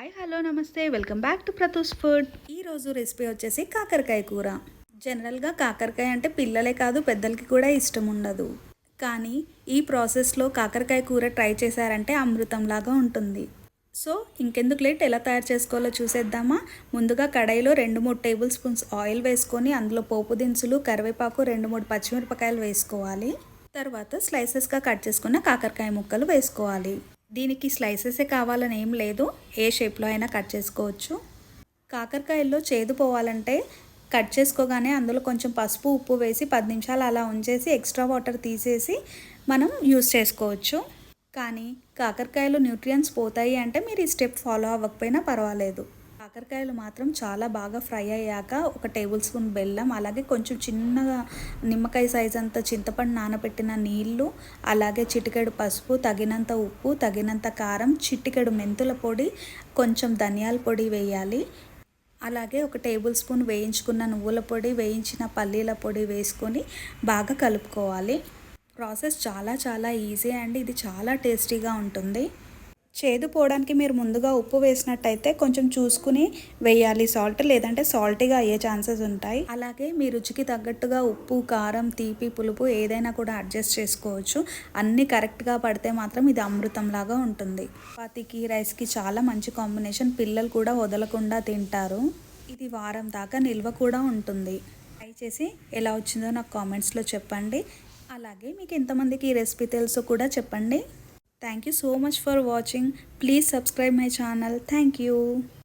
Hi hello నమస్తే. Welcome back to ప్రతూస్ food. ఈరోజు recipe వచ్చేసి కాకరకాయ కూర. జనరల్గా కాకరకాయ అంటే పిల్లలే కాదు పెద్దలకి కూడా ఇష్టం ఉండదు. కానీ ఈ ప్రాసెస్లో కాకరకాయ కూర ట్రై చేశారంటే అమృతంలాగా ఉంటుంది. సో ఇంకెందుకు లేట్? ఎలా తయారు చేసుకోవాలో చూసేద్దామా? ముందుగా కడాయిలో రెండు మూడు టేబుల్ స్పూన్స్ ఆయిల్ వేసుకొని అందులో పోపు దినుసులు కరివేపాకు రెండు మూడు పచ్చిమిరపకాయలు వేసుకోవాలి. తర్వాత స్లైసెస్గా కట్ చేసుకున్న కాకరకాయ ముక్కలు వేసుకోవాలి. దీనికి స్లైసెసే కావాలని ఏం లేదు. ఏ షేప్లో అయినా కట్ చేసుకోవచ్చు. కాకరకాయల్లో చేదు పోవాలంటే కట్ చేసుకోగానే అందులో కొంచెం పసుపు ఉప్పు వేసి పది నిమిషాలు అలా ఉంచేసి ఎక్స్ట్రా వాటర్ తీసేసి మనం యూస్ చేసుకోవచ్చు. కానీ కాకరకాయలు న్యూట్రియన్స్ పోతాయి అంటే మీరు ఈ స్టెప్ ఫాలో అవ్వకపోయినా పర్వాలేదు. కాకరకాయలు మాత్రం చాలా బాగా ఫ్రై అయ్యాక ఒక టేబుల్ స్పూన్ బెల్లం అలాగే కొంచెం చిన్నగా నిమ్మకాయ సైజ్ అంత చింతపండు నానబెట్టిన నీళ్ళు అలాగే చిటికెడు పసుపు తగినంత ఉప్పు తగినంత కారం చిటికెడు మెంతుల పొడి కొంచెం ధనియాల పొడి వేయాలి. అలాగే ఒక టేబుల్ స్పూన్ వేయించుకున్న నువ్వుల పొడి వేయించిన పల్లీల పొడి వేసుకొని బాగా కలుపుకోవాలి. ప్రాసెస్ చాలా చాలా ఈజీ అండ్ ఇది చాలా టేస్టీగా ఉంటుంది. చేదు పోవడానికి మీరు ముందుగా ఉప్పు వేసినట్టయితే కొంచెం చూసుకుని వేయాలి. సాల్ట్ లేదంటే సాల్టీగా అయ్యే ఛాన్సెస్ ఉంటాయి. అలాగే మీ రుచికి తగ్గట్టుగా ఉప్పు కారం తీపి పులుపు ఏదైనా కూడా అడ్జస్ట్ చేసుకోవచ్చు. అన్నీ కరెక్ట్గా పడితే మాత్రం ఇది అమృతంలాగా ఉంటుంది. చపాతీకి రైస్కి చాలా మంచి కాంబినేషన్. పిల్లలు కూడా వదలకుండా తింటారు. ఇది వారం దాకా నిల్వ కూడా ఉంటుంది. ట్రై చేసి ఎలా వచ్చిందో నాకు కామెంట్స్లో చెప్పండి. అలాగే మీకు ఎంతమందికి ఈ రెసిపీ తెలుసో కూడా చెప్పండి. Thank you so much for watching. Please subscribe my channel. Thank you.